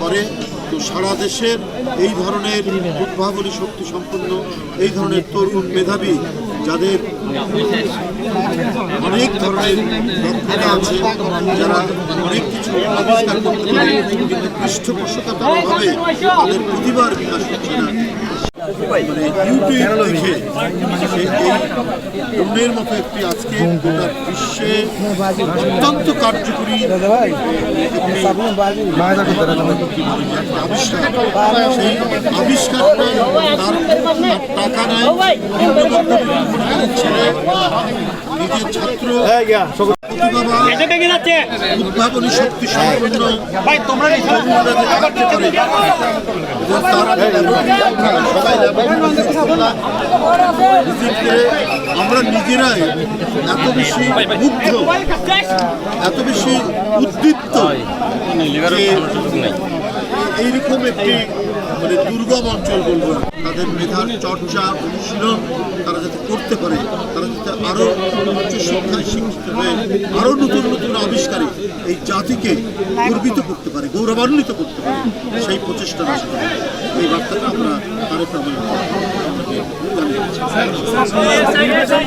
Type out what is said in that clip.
করে তো সারা দেশের এই ধরনের উদ্ভাবনী শক্তি সম্পন্ন এই ধরনের তরুণ মেধাবী যাদের অনেক ধরনের দক্ষতা আছে যারা অনেক কিছু আবিষ্কার করতে পারে কিন্তু পৃষ্ঠপোষকতার অভাবে তাদের প্রতিভার বিকাশ হচ্ছে না। মানে ইউটিউব দেখে? এই তরুণের মতো একটি আজকে গোটা বিশ্বে অত্যন্ত কার্যকরী আবিষ্কার। সেই আবিষ্কারটা তার তার টাকা নেয় ছেলে নিজের ছাত্র উদ্ভাবনী শক্তি সম্পন্ন তারা আমরা নিজেরাই এত বেশি মুগ্ধ এত বেশি উদ্দীপ্ত এইরকম একটি মানে দুর্গম অঞ্চল বলব তাদের মেধার চর্চা অনুশীলন তারা যাতে করতে পারে, তারা যাতে আরও উচ্চ শিক্ষায় শিক্ষিত হয়ে আরও নতুন নতুন আবিষ্কারে এই জাতিকে গর্বিত করতে পারে, গৌরবান্বিত করতে পারে, সেই প্রচেষ্টা রাষ্ট্র এই বার্তাটা আমরা জানিয়েছি